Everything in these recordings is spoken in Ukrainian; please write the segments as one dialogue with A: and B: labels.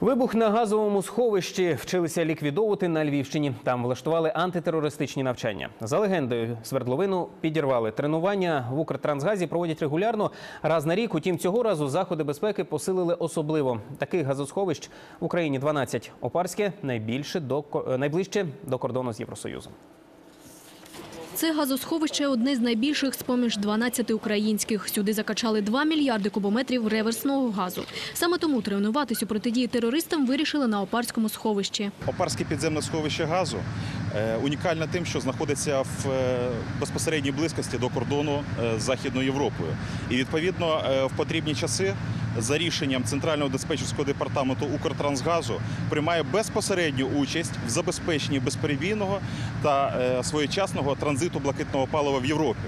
A: Вибух на газовому сховищі вчилися ліквідовувати на Львівщині. Там влаштували антитерористичні навчання. За легендою, свердловину підірвали. Тренування в Укртрансгазі проводять регулярно раз на рік. Утім, цього разу заходи безпеки посилили особливо. Таких газосховищ в Україні 12. Опарське найбільше до найближче до кордону з Євросоюзом.
B: Це газосховище одне з найбільших з-поміж 12 українських. Сюди закачали 2 мільярди кубометрів реверсного газу. Саме тому тренуватись у протидії терористам вирішили на Опарському сховищі.
C: Опарське підземне сховище газу е, унікальне тим, що знаходиться в е, безпосередній близькості до кордону е, з Західною Європою. І відповідно в потрібні часи за рішенням Центрального диспетчерського департаменту Укртрансгазу приймає безпосередню участь в забезпеченні безперебійного та е, своєчасного транзиту блакитного палива в Європі.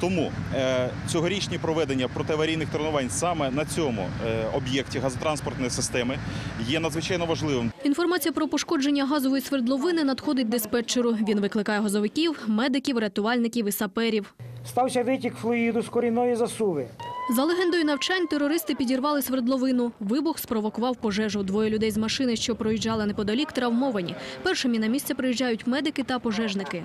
C: Тому е, цьогорічні проведення протиаварійних тренувань саме на цьому е, об'єкті газотранспортної системи є надзвичайно важливим.
B: Інформація про пошкодження газової свердловини надходить диспетчеру. Він викликає газовиків, медиків, рятувальників і саперів.
D: Стався витік флуїду з корінної засуви.
B: За легендою навчань, терористи підірвали свердловину. Вибух спровокував пожежу. Двоє людей з машини, що проїжджали неподалік, травмовані. Першими на місце приїжджають медики та пожежники.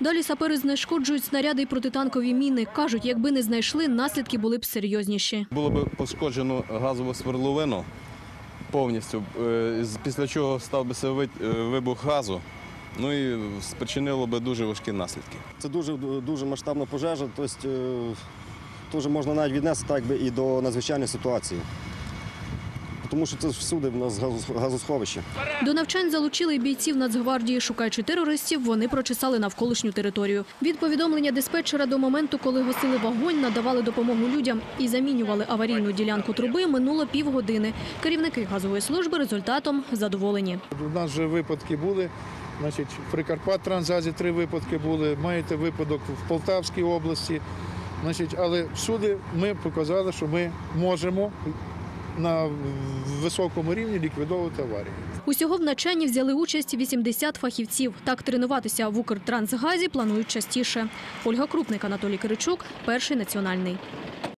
B: Далі сапери знешкоджують снаряди і протитанкові міни. Кажуть, якби не знайшли, наслідки були б серйозніші.
E: Було б пошкоджено газову свердловину повністю, е, після чого став би е, вибух газу, ну і спричинило би дуже важкі наслідки.
F: Це дуже дуже масштабна пожежа, тобто е, дуже можна навіть віднести так би і до надзвичайної ситуації. Тому що це всюди в нас газос- газосховище.
B: До навчань залучили бійців Нацгвардії. Шукаючи терористів, вони прочесали навколишню територію. Від повідомлення диспетчера до моменту, коли гасили вогонь, надавали допомогу людям і замінювали аварійну ділянку труби, минуло півгодини. Керівники газової служби результатом задоволені.
G: У нас вже випадки були. Значить, в Прикарпат Трансгазі три випадки були. Маєте випадок в Полтавській області. Значить, але всюди ми показали, що ми можемо на високому рівні ліквідовувати аварії.
B: Усього в навчанні взяли участь 80 фахівців. Так тренуватися в Укртрансгазі планують частіше. Ольга Крупник, Анатолій Киричук, перший національний.